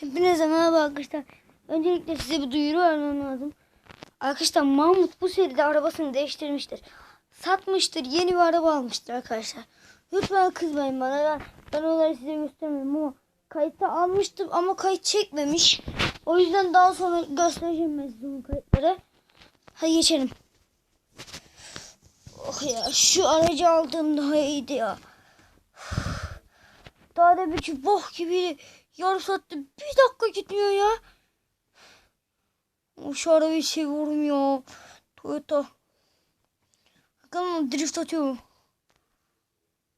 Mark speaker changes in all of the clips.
Speaker 1: Hepinize merhaba arkadaşlar. Öncelikle size bir duyuru vermem lazım. Arkadaşlar Mahmut bu seride arabasını değiştirmiştir. Satmıştır. Yeni bir araba almıştır arkadaşlar. Lütfen kızmayın bana. Ben, ben onları size göstermedim ama kayıtta almıştım ama kayıt çekmemiş. O yüzden daha sonra göstereceğim ben size kayıtları. Hadi geçelim. Oh ya şu aracı aldığım daha iyiydi ya. Da bir bok gibi yarım saatte bir dakika gitmiyor ya. O şu arabayı seviyorum ya. Toyota. Bakalım drift atıyor.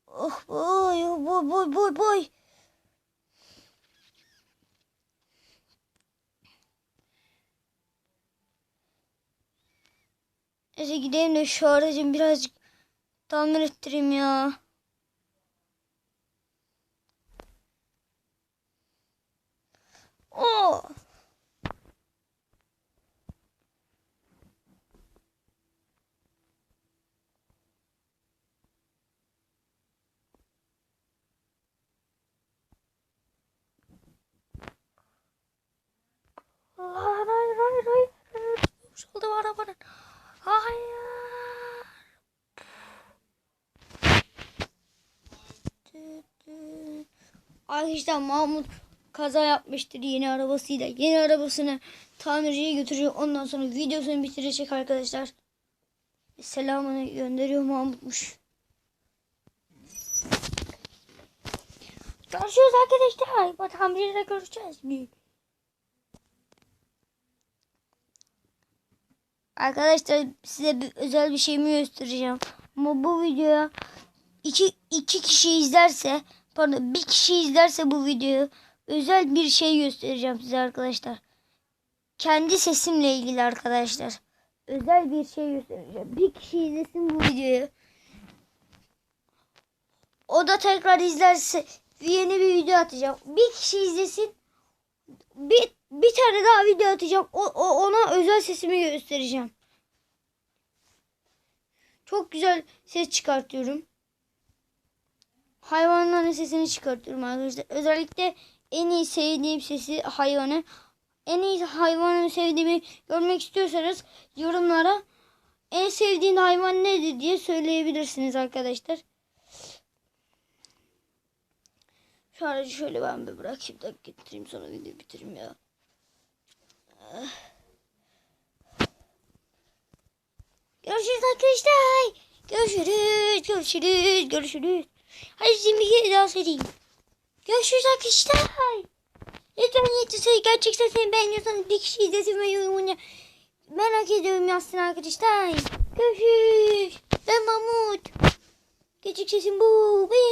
Speaker 1: Oh boy boy boy boy boy. Neyse gideyim de şu aracın birazcık tamir ettireyim ya. Arkadaşlar Mahmut kaza yapmıştır yeni arabasıyla. Yeni arabasını tamirciye götürüyor. Ondan sonra videosunu bitirecek arkadaşlar. Selamını gönderiyor Mahmut'muş. Görüşürüz arkadaşlar. Bak tamirciyle görüşeceğiz. Arkadaşlar size bir, özel bir şeyimi göstereceğim. Ama bu videoya iki, iki kişi izlerse pardon bir kişi izlerse bu videoyu özel bir şey göstereceğim size arkadaşlar. Kendi sesimle ilgili arkadaşlar. Özel bir şey göstereceğim. Bir kişi izlesin bu videoyu. O da tekrar izlerse yeni bir video atacağım. Bir kişi izlesin. Bir, bir tane daha video atacağım. O, o, ona özel sesimi göstereceğim. Çok güzel ses çıkartıyorum. Hayvanların sesini çıkartıyorum arkadaşlar. Özellikle en iyi sevdiğim sesi hayvanı. En iyi hayvanı sevdiğimi görmek istiyorsanız yorumlara en sevdiğin hayvan nedir diye söyleyebilirsiniz arkadaşlar. Şu aracı şöyle ben bir bırakayım da getireyim sonra videoyu bitireyim ya. Görüşürüz arkadaşlar. Görüşürüz. Görüşürüz. Görüşürüz. Hadi kere daha söyleyeyim. Görüşürüz arkadaşlar. Lütfen yeterse gerçekten seni beğeniyorsanız bir kişi izlesin ve yorumunu merak ediyorum yazsın arkadaşlar. Görüşürüz. Ben Mahmut. Gerçek sesim bu. Bye.